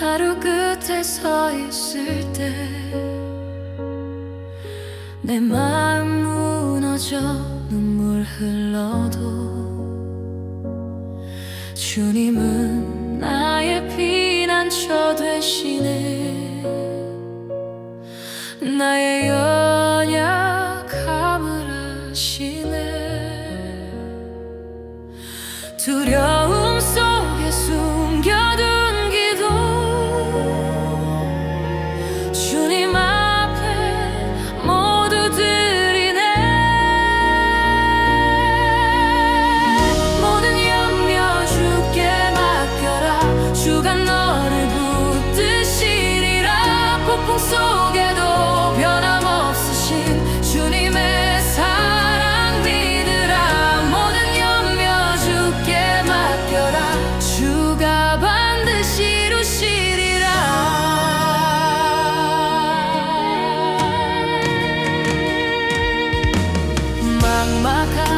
하루 끝에 서 있을 때 내 마음 무너져 눈물 흘러도 주님은 나의 피난처 되시네. 나의 연약함을 아시네. 두려움 my kind.